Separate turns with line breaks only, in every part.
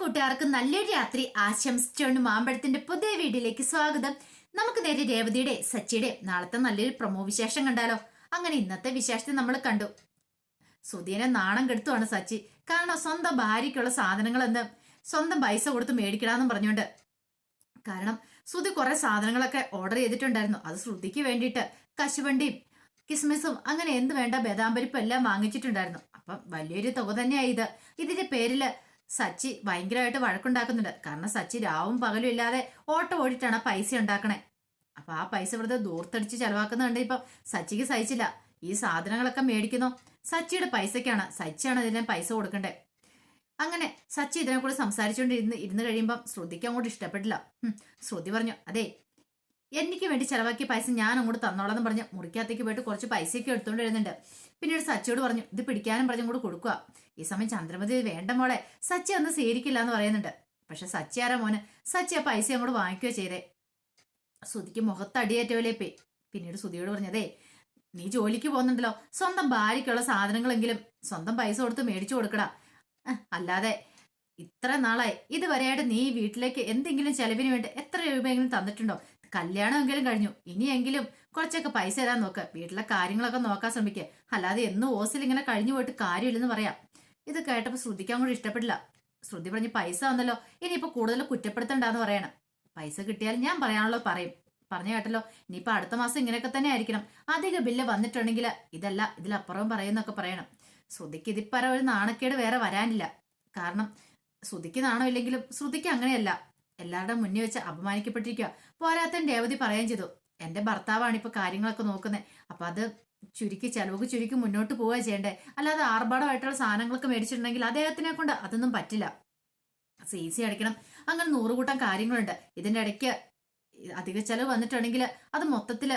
കൂട്ടുകാർക്ക് നല്ലൊരു രാത്രി. ആശംസിച്ചുകൊണ്ട് മാമ്പഴത്തിന്റെ പുതിയ വീഡിയോയിലേക്ക് സ്വാഗതം. നമുക്ക് നേരെ രേവതിയുടെ സച്ചിയുടെ നാളത്തെ നല്ലൊരു പ്രമോ വിശേഷം കണ്ടാലോ? അങ്ങനെ ഇന്നത്തെ വിശേഷത്തെ നമ്മൾ കണ്ടു. സുധീനെ നാണം കെടുത്തുവാണ് സച്ചി. കാരണം സ്വന്തം ഭാര്യയ്ക്കുള്ള സാധനങ്ങൾ എന്ത് സ്വന്തം പൈസ കൊടുത്ത് മേടിക്കണമെന്നും പറഞ്ഞുകൊണ്ട്. കാരണം ശ്രുതി കുറെ സാധനങ്ങളൊക്കെ ഓർഡർ ചെയ്തിട്ടുണ്ടായിരുന്നു. അത് ശ്രുതിക്ക് വേണ്ടിയിട്ട്. കശുവണ്ടിയും കിസ്മിസും അങ്ങനെ എന്ത് വേണ്ട ബദാംപരിപ്പും എല്ലാം വാങ്ങിച്ചിട്ടുണ്ടായിരുന്നു. അപ്പം വലിയൊരു തുക തന്നെയായി ഇത്. ഇതിന്റെ പേരിൽ സച്ചി ഭയങ്കരമായിട്ട് വഴക്കുണ്ടാക്കുന്നുണ്ട്. കാരണം സച്ചി രാവും പകലും ഇല്ലാതെ ഓട്ടം ഓടിയിട്ടാണ് പൈസ ഉണ്ടാക്കണേ. അപ്പൊ ആ പൈസ വെറുതെ ദൂർത്തടിച്ച് ചെലവാക്കുന്നുണ്ട്. ഇപ്പൊ സച്ചിക്ക് സഹിച്ചില്ല. ഈ സാധനങ്ങളൊക്കെ മേടിക്കുന്നു. സച്ചിയുടെ പൈസക്കാണ്. സച്ചിയാണ് ഇതിനെ പൈസ കൊടുക്കണ്ടേ. അങ്ങനെ സച്ചി ഇതിനെ കൂടെ സംസാരിച്ചുകൊണ്ടിരുന്ന് ഇരുന്ന് കഴിയുമ്പം ശ്രുതിക്ക് അങ്ങോട്ട് ഇഷ്ടപ്പെട്ടില്ല. ശ്രുതി പറഞ്ഞു അതെ എനിക്ക് വേണ്ടി ചെലവാക്കിയ പൈസ ഞാൻ അങ്ങോട്ട് തന്നോളാം എന്ന് പറഞ്ഞ് മുറിക്കകത്തേക്ക് പോയിട്ട് കുറച്ച് പൈസയൊക്കെ എടുത്തുകൊണ്ട് വരുന്നുണ്ട്. പിന്നീട് സച്ചിയോട് പറഞ്ഞു ഇത് പിടിക്കാനും പറഞ്ഞ് അങ്ങോട്ട് കൊടുക്കുക ഈ സമയം ചന്ദ്രമതി വേണ്ട മോളെ. സച്ചി അന്ന് സ്വീകരിക്കില്ല എന്ന് പറയുന്നുണ്ട്. പക്ഷെ സച്ചി ആരാ മോന്? സച്ചി ആ പൈസ അങ്ങോട്ട് വാങ്ങിക്കുകയോ ചെയ്തേ. സുതിക്ക് മുഖത്തടിയേറ്റവല്ലേ പേ പിന്നീട് സുതിയോട് പറഞ്ഞതേ നീ ജോലിക്ക് പോകുന്നുണ്ടല്ലോ. സ്വന്തം ഭാര്യയ്ക്കുള്ള സാധനങ്ങളെങ്കിലും സ്വന്തം പൈസ കൊടുത്ത് മേടിച്ചു കൊടുക്കടാ. അല്ലാതെ ഇത്ര നാളായി. ഇതുവരെയായിട്ട് നീ വീട്ടിലേക്ക് എന്തെങ്കിലും ചെലവിന് വേണ്ടി എത്ര രൂപയെങ്കിലും തന്നിട്ടുണ്ടോ? കല്യാണമെങ്കിലും കഴിഞ്ഞു. ഇനിയെങ്കിലും കുറച്ചൊക്കെ പൈസ തരാൻ നോക്ക്. വീട്ടിലെ കാര്യങ്ങളൊക്കെ നോക്കാൻ ശ്രമിക്കുക അല്ലാതെ എന്നും ഓസിൽ ഇങ്ങനെ കഴിഞ്ഞു പോയിട്ട് കാര്യമില്ലെന്ന് പറയാം. ഇത് കേട്ടപ്പോൾ ശ്രുതിക്കാൻ കൂടി ഇഷ്ടപ്പെട്ടില്ല ശ്രുതി പറഞ്ഞ് പൈസ വന്നല്ലോ ഇനിയിപ്പോൾ കൂടുതൽ കുറ്റപ്പെടുത്തണ്ടെന്ന് പറയണം. പൈസ കിട്ടിയാൽ ഞാൻ പറയാനുള്ളത് പറയും. പറഞ്ഞു കേട്ടല്ലോ. ഇനിയിപ്പോൾ അടുത്ത മാസം ഇങ്ങനെയൊക്കെ തന്നെ ആയിരിക്കണം. അധിക ബില്ല് വന്നിട്ടുണ്ടെങ്കിൽ ഇതല്ല ഇതിലപ്പുറവും പറയുന്നൊക്കെ പറയണം. ശ്രുതിക്ക് ഇതിപ്പറ ഒരു നാണക്കേട് വേറെ വരാനില്ല. കാരണം ശ്രുതിക്ക് നാണമില്ലെങ്കിലും ശ്രുതിക്ക് അങ്ങനെയല്ല. എല്ലാവരുടെ മുന്നിൽ വെച്ച് അപമാനിക്കപ്പെട്ടിരിക്കുക പോരാത്തൻ രേവതി പറയുകയും ചെയ്തു. എന്റെ ഭർത്താവാണ് ഇപ്പൊ കാര്യങ്ങളൊക്കെ നോക്കുന്നത്. അപ്പൊ അത് ചുരുക്കി ചെലവുക്ക് ചുരുക്കി മുന്നോട്ട് പോവുക ചെയ്യണ്ടേ അല്ലാതെ ആർഭാടമായിട്ടുള്ള സാധനങ്ങളൊക്കെ മേടിച്ചിട്ടുണ്ടെങ്കിൽ അദ്ദേഹത്തിനെ കൊണ്ട് അതൊന്നും പറ്റില്ല. സി സി അടിക്കണം അങ്ങനെ നൂറുകൂട്ടം കാര്യങ്ങളുണ്ട്. ഇതിന്റെ ഇടയ്ക്ക് അധിക ചെലവ് വന്നിട്ടുണ്ടെങ്കിൽ അത് മൊത്തത്തിൽ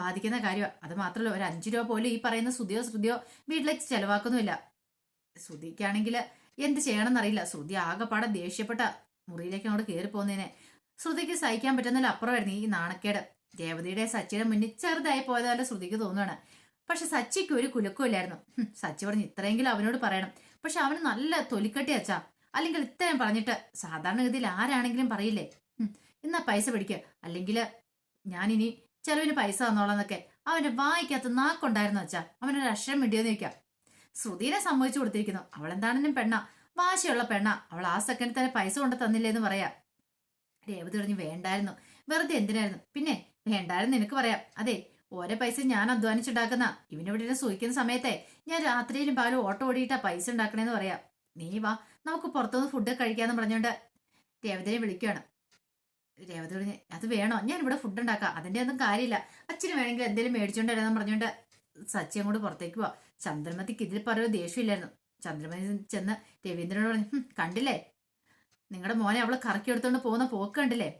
ബാധിക്കുന്ന കാര്യമാണ് അത് മാത്രമല്ല ഒരു അഞ്ചു രൂപ പോലും ഈ പറയുന്ന ശ്രുതിയോ ശ്രുതിയോ വീട്ടിലേക്ക് ചെലവാക്കുന്നുമില്ല. ശ്രുതിക്കാണെങ്കിൽ എന്ത് ചെയ്യണമെന്നറിയില്ല. ശ്രുതി ആകെപ്പാടെ ദേഷ്യപ്പെട്ട മുറിയിലേക്ക് അങ്ങോട്ട് കയറി പോകുന്നതിനെ ശ്രുതിക്ക് സഹിക്കാൻ പറ്റുന്നതിൽ അപ്പുറമായിരുന്നു ഈ നാണക്കേട്. രേവതിയുടെ സച്ചിയുടെ മുന്നിൽ ചെറുതായി പോയതല്ല ശ്രുതിക്ക് തോന്നുകയാണ് പക്ഷെ സച്ചിക്ക് ഒരു കുലുക്കമില്ലായിരുന്നു സച്ചി പറഞ്ഞു ഇത്രയെങ്കിലും അവനോട് പറയണം. പക്ഷെ അവന് നല്ല തൊലിക്കട്ടി അച്ഛാ. അല്ലെങ്കിൽ ഇത്രയും പറഞ്ഞിട്ട് സാധാരണഗതിയിൽ ആരാണെങ്കിലും പറയില്ലേ? എന്നാ പൈസ പിടിക്കുക അല്ലെങ്കിൽ ഞാനിനി ചെലവിന് പൈസ തന്നോളാന്നൊക്കെ. അവന്റെ വായിക്കകത്ത് നാക്കുണ്ടായിരുന്നു അച്ഛാ. അവനൊരു അക്ഷരം മിണ്ടിയെന്ന് വെക്കാം ശ്രുതിനെ സമ്മതിച്ചു കൊടുത്തിരിക്കുന്നു. അവൾ എന്താണെങ്കിലും പെണ്ണ. വാശിയുള്ള പെണ്ണ. അവൾ ആ സെക്കൻഡ് തന്നെ പൈസ കൊണ്ട് തന്നില്ലേ എന്ന് പറയാം രേവതി പറഞ്ഞു വേണ്ടായിരുന്നു. വെറുതെ എന്തിനായിരുന്നു? പിന്നെ വേണ്ടായിരുന്നു നിനക്ക് പറയാം. അതെ ഓരോ പൈസ ഞാൻ അധ്വാനിച്ചുണ്ടാക്കുന്ന. ഇവനിവിടെ സൂഹിക്കുന്ന സമയത്തെ ഞാൻ രാത്രിയിലും പാലും ഓട്ടോ ഓടിയിട്ടാ പൈസ ഉണ്ടാക്കണേന്ന് പറയാം. നീ വാ നമുക്ക് പുറത്തുനിന്ന് ഫുഡ് കഴിക്കാന്ന് പറഞ്ഞുകൊണ്ട് രേവതിനെ വിളിക്കുകയാണ് രേവതി പറഞ്ഞു അത് വേണോ? ഞാൻ ഇവിടെ ഫുഡ് ഉണ്ടാക്കാം. അതിന്റെ ഒന്നും കാര്യമില്ല. അച്ഛന് വേണമെങ്കിൽ എന്തെങ്കിലും മേടിച്ചോണ്ട് വരാമെന്ന് പറഞ്ഞോണ്ട് സച്ചി അങ്ങോട്ട് പുറത്തേക്ക് പോവാ. ചന്ദ്രമതിക്ക് ഇതിൽ പറയുമോ ദേഷ്യമില്ലായിരുന്നു. ചന്ദ്രമതി ചെന്ന് രവീന്ദ്രനോട് പറഞ്ഞു കണ്ടില്ലേ? നിങ്ങളുടെ മോനെ അവൾ കറക്കി എടുത്തോണ്ട് പോകുന്ന പോക്ക് കണ്ടില്ലേ?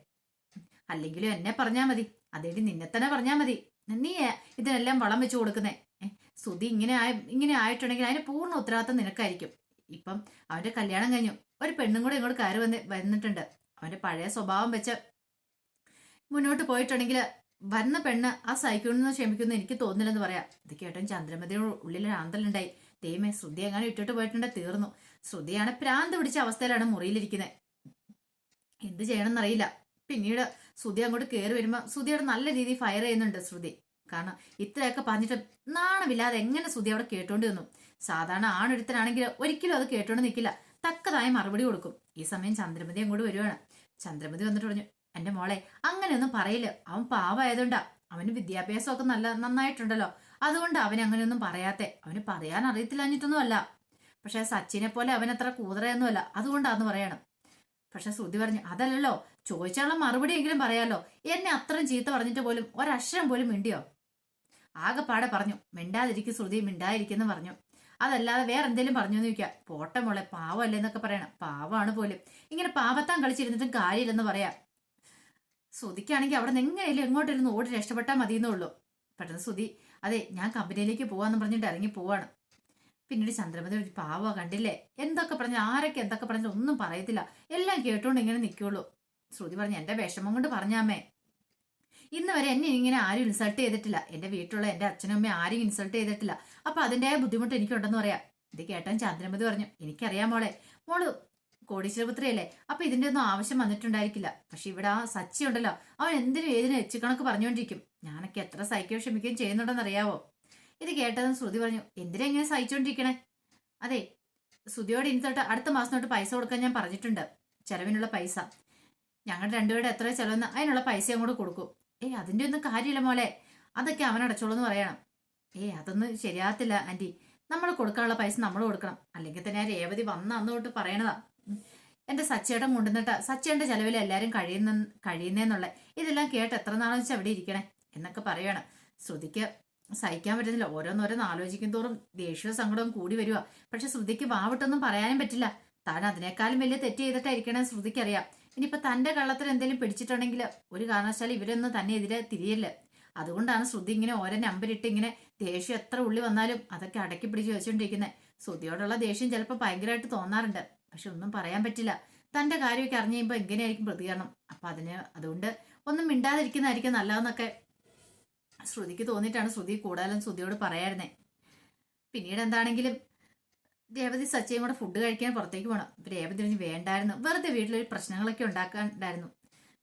അല്ലെങ്കിലും എന്നെ പറഞ്ഞാ മതി. അതേടി നിന്നെ തന്നെ പറഞ്ഞാ മതി. നീ ഇതിനെല്ലാം വളം വെച്ച് കൊടുക്കുന്നേ. സുതി ഇങ്ങനെ ആയ ഇങ്ങനെ ആയിട്ടുണ്ടെങ്കിൽ അതിന് പൂർണ ഉത്തരവാദിത്തം നിനക്കായിരിക്കും. ഇപ്പം അവന്റെ കല്യാണം കഴിഞ്ഞു. ഒരു പെണ്ണും കൂടെ ഇങ്ങോട്ട് കയറി വന്ന് വന്നിട്ടുണ്ട്. അവന്റെ പഴയ സ്വഭാവം വെച്ച് മുന്നോട്ട് പോയിട്ടുണ്ടെങ്കിൽ വന്ന പെണ്ണ് ആ സൈക്കിളിൽ നിന്ന് ക്ഷമിക്കുന്നു എനിക്ക് തോന്നില്ലെന്ന് പറയാം. ഇത് കേട്ടോ ചന്ദ്രമതിയുടെ ഉള്ളിൽ ആന്തലുണ്ടായി. ദൈവമേ ശ്രുതി എങ്ങനെ ഇട്ടിട്ട് പോയിട്ടുണ്ട്. തീർന്നു. ശ്രുതിയാണ് പ്രാന്ത് പിടിച്ച അവസ്ഥയിലാണ് മുറിയിലിരിക്കുന്നത് എന്ത് ചെയ്യണമെന്നറിയില്ല. പിന്നീട് ശ്രുതി അങ്ങോട്ട് കയറി വരുമ്പോൾ ശ്രുതിയോട് നല്ല രീതിയിൽ ഫയർ ചെയ്യുന്നുണ്ട് ശ്രുതി. കാരണം ഇത്രയൊക്കെ പറഞ്ഞിട്ട് നാണമില്ലാതെ എങ്ങനെ ശ്രുതി അവിടെ കേട്ടോണ്ട് നിന്നു സാധാരണ ആണൊരുത്തനാണെങ്കിൽ ഒരിക്കലും അത് കേട്ടോണ്ട് നിൽക്കില്ല തക്കതായ മറുപടി കൊടുക്കും. ഈ സമയം ചന്ദ്രമതി അങ്ങോട്ട് വരുവാണ്. ചന്ദ്രമതി വന്നിട്ട് പറഞ്ഞു എന്റെ മോളെ അങ്ങനെയൊന്നും പറയില്ല. അവൻ പാവായതുകൊണ്ടാ അവന് വിദ്യാഭ്യാസമൊക്കെ നല്ല നന്നായിട്ടുണ്ടല്ലോ. അതുകൊണ്ട് അവൻ അങ്ങനെയൊന്നും പറയാത്തെ. അവന് പറയാൻ അറിയത്തില്ലഞ്ഞിട്ടൊന്നും അല്ല പക്ഷെ സച്ചിനെ പോലെ അവൻ അത്ര കൂതറയൊന്നുമല്ല. അതുകൊണ്ടാന്ന് പറയണം. പക്ഷെ ശ്രുതി പറഞ്ഞു അതല്ലല്ലോ ചോദിച്ചാലുള്ള മറുപടി എങ്കിലും പറയാലോ. എന്നെ അത്രയും ചീത്ത പറഞ്ഞിട്ട് പോലും ഒരക്ഷരം പോലും മിണ്ടിയോ? ആകെപ്പാടെ പറഞ്ഞു മിണ്ടാതിരിക്കും ശ്രുതി മിണ്ടാതിരിക്കുന്നു പറഞ്ഞു. അതല്ലാതെ വേറെ എന്തെങ്കിലും പറഞ്ഞു എന്ന് ചോദിക്കാം. പോട്ടെ മോളെ പാവമല്ലേ എന്നൊക്കെ പറയണം. പാവമാണ് പോലും. ഇങ്ങനെ പാവത്താൻ കളിച്ചിരുന്നിട്ടും കാര്യമില്ലെന്ന് പറയാം. ശ്രുതിക്കാണെങ്കിൽ അവിടെ നിന്ന് എങ്ങനെയല്ലേ എങ്ങോട്ടിരുന്ന് ഓടി രക്ഷപ്പെട്ടാൽ മതിയെന്നുള്ളൂ പെട്ടെന്ന് ശ്രുതി അതെ ഞാൻ കമ്പനിയിലേക്ക് പോവാന്ന് പറഞ്ഞിട്ട് ഇറങ്ങി പോവാണ്. പിന്നീട് ചന്ദ്രമതി ഒരു പാവ കണ്ടില്ലേ? എന്തൊക്കെ പറഞ്ഞു ആരൊക്കെ എന്തൊക്കെ പറഞ്ഞു ഒന്നും പറയത്തില്ല. എല്ലാം കേട്ടോണ്ട് ഇങ്ങനെ നിൽക്കുള്ളൂ ശ്രുതി പറഞ്ഞു എന്റെ വിഷമം കൊണ്ട് പറഞ്ഞാമേ ഇന്ന് വരെ എന്നെ ഇങ്ങനെ ആരും ഇൻസൾട്ട് ചെയ്തിട്ടില്ല. എന്റെ വീട്ടിലുള്ള എന്റെ അച്ഛനും അമ്മയും ആരും ഇൻസൾട്ട് ചെയ്തിട്ടില്ല. അപ്പൊ അതിന്റെ ബുദ്ധിമുട്ട് എനിക്കുണ്ടെന്ന് പറയാം. ഇത് കേട്ടാൻ ചന്ദ്രമതി പറഞ്ഞു എനിക്കറിയാം മോളെ. മോൾ കോടീശ്വരപുത്രിയല്ലേ? അപ്പൊ ഇതിന്റെ ഒന്നും ആവശ്യം വന്നിട്ടുണ്ടായിരിക്കില്ല. പക്ഷെ ഇവിടെ ആ സച്ചി ഉണ്ടല്ലോ. അവൻ എന്തിനും ഏതിനും എച്ചുകണക്ക് പറഞ്ഞുകൊണ്ടിരിക്കും. ഞാനൊക്കെ എത്ര സഹിക്കുകയും ക്ഷമിക്കുകയും ചെയ്യുന്നുണ്ടെന്ന് അറിയാവോ ഇത് കേട്ടതെന്ന് ശ്രുതി പറഞ്ഞു എന്തിനാ ഇങ്ങനെ സഹിച്ചുകൊണ്ടിരിക്കണേ അതെ ശ്രുതിയോട് ഇനി തൊട്ട് അടുത്ത മാസം തൊട്ട് പൈസ കൊടുക്കാൻ ഞാൻ പറഞ്ഞിട്ടുണ്ട്. ചെലവിനുള്ള പൈസ. ഞങ്ങളുടെ രണ്ടുപേരുടെ എത്ര ചെലവെന്ന് അതിനുള്ള പൈസ അങ്ങോട്ട് കൊടുക്കും. ഏയ് അതിന്റെ ഒന്നും കാര്യമില്ല മോളെ. അതൊക്കെ അവൻ അടച്ചോളൂ എന്ന് പറയണം. ഏയ് അതൊന്നും ശരിയാകത്തില്ല ആന്റി. നമ്മൾ കൊടുക്കാനുള്ള പൈസ നമ്മൾ കൊടുക്കണം. അല്ലെങ്കിൽ തന്നെ ആ രേവതി വന്ന അന്ന് തൊട്ട് പറയണതാ. എന്റെ സച്ചേട്ടൻ കൊണ്ടുവന്നിട്ട് സച്ചേന്റെ ചെലവിൽ എല്ലാരും കഴിയുന്ന കഴിയുന്നേന്നുള്ള. ഇതെല്ലാം കേട്ട് എത്ര നാളെന്ന് വെച്ചാൽ അവിടെ ഇരിക്കണേ? എന്നൊക്കെ പറയാണ്. ശ്രുതിക്ക് സഹിക്കാൻ പറ്റുന്നില്ല. ഓരോന്നോരോന്ന് ആലോചിക്കും തോറും ദേഷ്യവും സങ്കടവും കൂടി വരിക പക്ഷെ ശ്രുതിക്ക് വാവിട്ടൊന്നും പറയാനും പറ്റില്ല. താൻ അതിനേക്കാളും വലിയ തെറ്റ് ചെയ്തിട്ടായിരിക്കണേ ശ്രുതിക്കറിയാം. ഇനിയിപ്പൊ തന്റെ കള്ളത്തിൽ എന്തെങ്കിലും പിടിച്ചിട്ടുണ്ടെങ്കിൽ ഒരു കാരണവശാലും ഇവരൊന്നും തന്നെ എതിരെ തിരിയല്ല? അതുകൊണ്ടാണ് ശ്രുതി ഇങ്ങനെ ഓരോ നമ്പർ ഇട്ട് ഇങ്ങനെ ദേഷ്യം എത്ര ഉള്ളി വന്നാലും അതൊക്കെ അടക്കി പിടിച്ച് വെച്ചോണ്ടിരിക്കുന്നത് ശ്രുതിയോടുള്ള ദേഷ്യം ചിലപ്പോൾ ഭയങ്കരമായിട്ട് തോന്നാറുണ്ട്. പക്ഷെ ഒന്നും പറയാൻ പറ്റില്ല. തന്റെ കാര്യമൊക്കെ അറിഞ്ഞു കഴിയുമ്പോൾ എങ്ങനെയായിരിക്കും പ്രതികരണം? അപ്പൊ അതിന് അതുകൊണ്ട് ഒന്നും മിണ്ടാതിരിക്കുന്നതായിരിക്കും നല്ലതെന്നൊക്കെ ശ്രുതിക്ക് തോന്നിയിട്ടാണ് ശ്രുതി കൂടുതലും ശ്രുതിയോട് പറയായിരുന്നേ. പിന്നീട് എന്താണെങ്കിലും രേവതി സച്ചയും കൂടെ ഫുഡ് കഴിക്കാൻ പുറത്തേക്ക് പോകണം രേവതി പറഞ്ഞു വേണ്ടായിരുന്നു. വെറുതെ വീട്ടിലൊരു പ്രശ്നങ്ങളൊക്കെ ഉണ്ടാക്കാണ്ടായിരുന്നു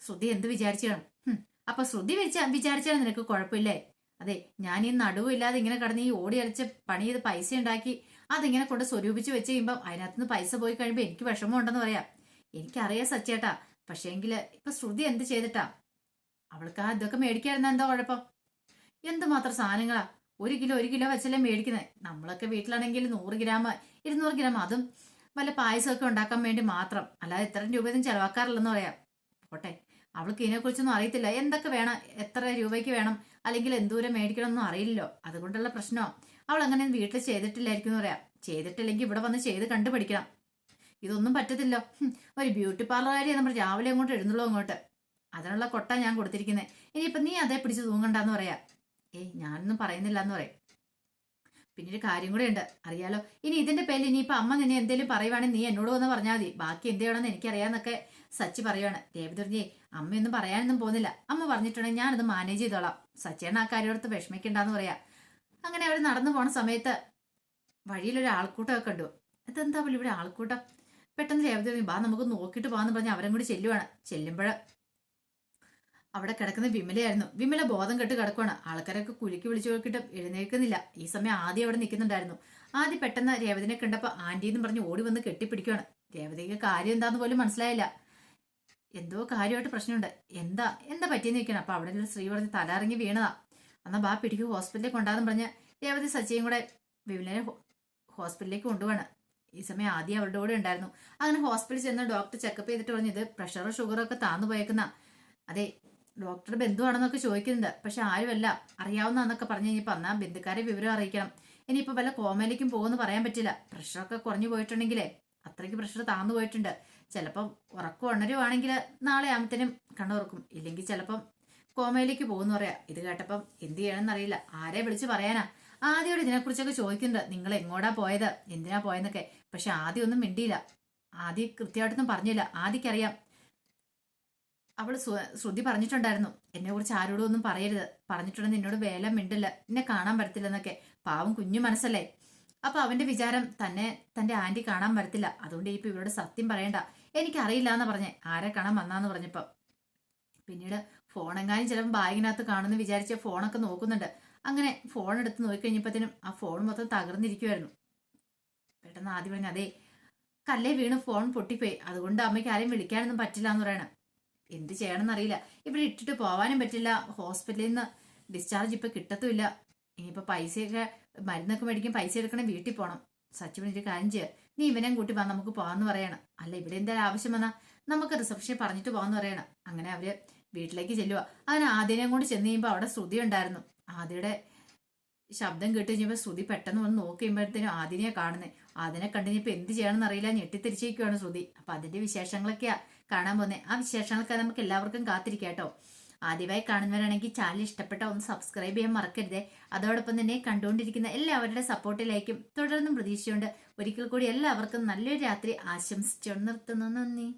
ശ്രുതി എന്ത് വിചാരിച്ചു കാണും അപ്പൊ ശ്രുതി വിചാരിച്ചാൽ നിനക്ക് കുഴപ്പമില്ലേ? അതെ ഞാൻ ഈ നടുവില്ലാതെ ഇങ്ങനെ കടന്ന് ഈ ഓടി അടിച്ച് പണി ചെയ്ത് പൈസ ഉണ്ടാക്കി അതിങ്ങനെ കൊണ്ട് സ്വരൂപിച്ച് വെച്ച് കഴിയുമ്പോൾ അതിനകത്ത് നിന്ന് പൈസ പോയി കഴിയുമ്പോൾ എനിക്ക് വിഷമമുണ്ടെന്ന് പറയാം. എനിക്കറിയാം സച്ചേട്ടാ പക്ഷേങ്കിൽ ഇപ്പൊ ശ്രുതി എന്ത് ചെയ്തിട്ടാ? അവൾക്ക് ആ ഇതൊക്കെ മേടിക്കാതിരുന്ന എന്താ കുഴപ്പം? എന്തുമാത്രം സാധനങ്ങളാ? ഒരു കിലോ ഒരു കിലോ വെച്ചല്ലേ മേടിക്കുന്നത് നമ്മളൊക്കെ വീട്ടിലാണെങ്കിൽ നൂറ് ഗ്രാം ഇരുന്നൂറ് ഗ്രാം അതും വല്ല പായസമൊക്കെ ഉണ്ടാക്കാൻ വേണ്ടി മാത്രം. അല്ലാതെ ഇത്രയും രൂപയൊന്നും ചെലവാക്കാറില്ലെന്ന് പറയാം. പോട്ടെ അവൾക്ക് ഇതിനെക്കുറിച്ചൊന്നും അറിയത്തില്ല. എന്തൊക്കെ വേണം? എത്ര രൂപയ്ക്ക് വേണം? അല്ലെങ്കിൽ എന്തൂരം മേടിക്കണം ഒന്നും അറിയില്ലല്ലോ. അതുകൊണ്ടുള്ള പ്രശ്നമോ അവൾ അങ്ങനെ വീട്ടിൽ ചെയ്തിട്ടില്ലായിരിക്കും എന്ന് പറയാം. ചെയ്തിട്ടില്ലെങ്കിൽ ഇവിടെ വന്ന് ചെയ്ത് കണ്ടുപിടിക്കണം. ഇതൊന്നും പറ്റത്തില്ലോ. ഒരു ബ്യൂട്ടി പാർലറുകാരി നമ്മൾ രാവിലെ അങ്ങോട്ട് എഴുന്നള്ളൂ അങ്ങോട്ട്. അതിനുള്ള കൊട്ട ഞാൻ കൊടുത്തിരിക്കുന്നത് ഇനിയിപ്പം നീ അതേ പിടിച്ച് തൂങ്ങണ്ടെന്ന് പറയാ. ഏയ് ഞാനൊന്നും പറയുന്നില്ല എന്ന് പറയും. പിന്നെ ഒരു കാര്യം കൂടെ ഉണ്ട്. അറിയാലോ? ഇനി ഇതിന്റെ പേരിൽ ഇനിയിപ്പോ അമ്മ നിന്നെ എന്തെങ്കിലും പറയുവാണെങ്കിൽ നീ എന്നോട് വന്ന് പറഞ്ഞാൽ മതി. ബാക്കി എന്ത് ചെയ്യണമെന്ന് എനിക്കറിയാന്നൊക്കെ സച്ചി പറയുവാണ് ദേവദുർജിയെ അമ്മയൊന്നും പറയാനൊന്നും പോകുന്നില്ല. അമ്മ പറഞ്ഞിട്ടുണ്ടെങ്കിൽ ഞാനത് മാനേജ് ചെയ്തോളാം. സച്ചേണ് ആ കാര്യമെടുത്ത് വിഷമിക്കണ്ടെന്ന് പറയാ. അങ്ങനെ അവർ നടന്നു പോണ സമയത്ത് വഴിയിലൊരു ആൾക്കൂട്ടമൊക്കെ കണ്ടു. അതെന്താ പോലും ഇവിടെ ആൾക്കൂട്ടം? പെട്ടെന്ന് ദേവദുർജി ബാ നമുക്ക് നോക്കിയിട്ട് പോകാന്ന് പറഞ്ഞ് അവരും കൂടി ചെല്ലുവാണ്. ചെല്ലുമ്പോൾ അവിടെ കിടക്കുന്ന വിമലയായിരുന്നു. വിമല ബോധം കെട്ട് കിടക്കുവാണ്. ആൾക്കാരൊക്കെ കുലുക്കി വിളിച്ചു നോക്കിയിട്ട് എഴുന്നേൽക്കുന്നില്ല. ഈ സമയം ആദ്യം അവിടെ നിൽക്കുന്നുണ്ടായിരുന്നു. ആദ്യം പെട്ടെന്ന് രേവതിനെ കണ്ടപ്പോൾ ആന്റി എന്ന് പറഞ്ഞ് ഓടി വന്ന് കെട്ടിപ്പിടിക്കുവാണ്. രേവതിക്ക് കാര്യം എന്താന്ന് പോലും മനസ്സിലായില്ല. എന്തോ കാര്യമായിട്ട് പ്രശ്നമുണ്ട്. എന്താ? എന്താ പറ്റിയെന്ന് നിൽക്കണം അപ്പൊ അവിടെ ഒരു സ്ത്രീ പറഞ്ഞ് തലറിഞ്ഞ് വീണതാ. എന്നാ ബാ പിടിക്ക് ഹോസ്പിറ്റലിൽ കൊണ്ടാന്ന് പറഞ്ഞ് രേവതി സച്ചിയും കൂടെ വിമലിനെ ഹോസ്പിറ്റലിലേക്ക് കൊണ്ടുപോകണം ഈ സമയം ആദ്യം അവളുടെ കൂടെ ഉണ്ടായിരുന്നു. അങ്ങനെ ഹോസ്പിറ്റലിൽ ചെന്ന് ഡോക്ടർ ചെക്കപ്പ് ചെയ്തിട്ട് പറഞ്ഞു ഇത് പ്രഷറും ഷുഗറും ഒക്കെ താന്നു പോയേക്കുന്ന. അതെ ഡോക്ടറുടെ ബന്ധുവാണെന്നൊക്കെ ചോദിക്കുന്നുണ്ട്. പക്ഷെ ആരുമല്ല. അറിയാവുന്നതെന്നൊക്കെ പറഞ്ഞു കഴിഞ്ഞപ്പോൾ അന്നാ ബന്ധുക്കാരെ വിവരം അറിയിക്കണം. ഇനിയിപ്പോൾ വല്ല കോമയിലേക്കും പോകുമെന്ന് പറയാൻ പറ്റില്ല. പ്രഷറൊക്കെ കുറഞ്ഞു പോയിട്ടുണ്ടെങ്കിലേ. അത്രയ്ക്ക് പ്രഷർ താന്നു പോയിട്ടുണ്ട്. ചിലപ്പം ഉറക്കം ഉണരുവാണെങ്കിൽ നാളെ ആകുമ്പത്തേനും കണ്ണുറക്കും ഇല്ലെങ്കിൽ ചിലപ്പം കോമയിലേക്ക് പോകുന്നു പറയാം. ഇത് കേട്ടപ്പം എന്ത് ചെയ്യണമെന്നറിയില്ല. ആരെ വിളിച്ച് പറയാനാ? ആദ്യോട് ഇതിനെക്കുറിച്ചൊക്കെ ചോദിക്കുന്നുണ്ട്. നിങ്ങൾ എങ്ങോട്ടാ പോയത്? എന്തിനാ പോയെന്നൊക്കെ. പക്ഷെ ആദ്യം ഒന്നും മിണ്ടിയില്ല. ആദ്യം കൃത്യമായിട്ടൊന്നും പറഞ്ഞില്ല. ആദ്യക്കറിയാം. അവൾ ശ്രുതി പറഞ്ഞിട്ടുണ്ടായിരുന്നു. എന്നെ കുറിച്ച് ആരോടും ഒന്നും പറയരുത്. പറഞ്ഞിട്ടുണ്ടെന്ന് എന്നോട് വേല മിണ്ടില്ല. എന്നെ കാണാൻ പറ്റത്തില്ലെന്നൊക്കെ. പാവം കുഞ്ഞു മനസ്സല്ലേ? അപ്പൊ അവന്റെ വിചാരം തന്നെ തന്റെ ആന്റി കാണാൻ വരത്തില്ല. അതുകൊണ്ട് ഇപ്പൊ ഇവരോട് സത്യം പറയണ്ട. എനിക്ക് അറിയില്ല എന്ന് പറഞ്ഞേ ആരെ കാണാൻ വന്നാന്ന് പറഞ്ഞപ്പോ. പിന്നീട് ഫോണെങ്ങാനും ചിലപ്പോൾ ബാഗിനകത്ത് കാണുമെന്ന് വിചാരിച്ച ഫോണൊക്കെ നോക്കുന്നുണ്ട്. അങ്ങനെ ഫോൺ എടുത്ത് നോക്കിക്കഴിഞ്ഞപ്പോഴത്തേനും ആ ഫോൺ മൊത്തം തകർന്നിരിക്കുമായിരുന്നു പെട്ടെന്ന് ആദ്യം പറഞ്ഞു അതെ കല്ലേ വീണ് ഫോൺ പൊട്ടിപ്പോയി. അതുകൊണ്ട് അമ്മയ്ക്ക് ആരെയും വിളിക്കാനൊന്നും പറ്റില്ല എന്ന് പറയണം. എന്ത് ചെയ്യണമെന്ന് അറിയില്ല ഇവിടെ ഇട്ടിട്ട് പോവാനും പറ്റില്ല. ഹോസ്പിറ്റലിൽ നിന്ന് ഡിസ്ചാർജ് ഇപ്പൊ കിട്ടത്തുമില്ല. ഇനിയിപ്പോ പൈസയൊക്കെ മരുന്നൊക്കെ മേടിക്കാൻ പൈസ എടുക്കണം വീട്ടിൽ പോകണം സച്ചു ഒരു ചെയ്യുക നീ ഇവനെയും കൂട്ടി വാ നമുക്ക് പോവാന്ന് പറയണം. അല്ല ഇവിടെ എന്തായാലും ആവശ്യം വന്നാ നമുക്ക് റിസപ്ഷനിൽ പറഞ്ഞിട്ട് പോവാന്ന് പറയണം. അങ്ങനെ അവർ വീട്ടിലേക്ക് ചെല്ലുക അങ്ങനെ ആദ്യനെയും കൊണ്ട് ചെന്ന് കഴിയുമ്പോൾ അവിടെ ശ്രുതി ഉണ്ടായിരുന്നു. ആദ്യയുടെ ശബ്ദം കേട്ട് കഴിഞ്ഞപ്പോൾ ശ്രുതി പെട്ടെന്ന് വന്ന് നോക്കി കഴിയുമ്പോഴത്തേനും ആദിനെയാ കാണുന്നത് ആദിനെ കണ്ടുകഴിഞ്ഞപ്പോൾ എന്ത് ചെയ്യണമെന്ന് അറിയില്ല ഞെട്ടിത്തിരിച്ചിരിക്കുവാണ് ശ്രുതി. അപ്പൊ അതിന്റെ വിശേഷങ്ങളൊക്കെയാ കാണാൻ പോകുന്നത് ആ വിശേഷങ്ങളൊക്കെ നമുക്ക് എല്ലാവർക്കും കാത്തിരിക്കാം കേട്ടോ. ആദ്യമായി കാണുന്നവരാണെങ്കിൽ ചാനൽ ഇഷ്ടപ്പെട്ട ഒന്ന് സബ്സ്ക്രൈബ് ചെയ്യാൻ മറക്കരുത്. അതോടൊപ്പം തന്നെ കണ്ടുകൊണ്ടിരിക്കുന്ന എല്ലാവരുടെ സപ്പോർട്ടിലേക്കും തുടർന്നും പ്രതീക്ഷയുണ്ട്. ഒരിക്കൽ കൂടി എല്ലാവർക്കും നല്ലൊരു രാത്രി ആശംസിച്ചു നിർത്തുന്നു. നന്ദി.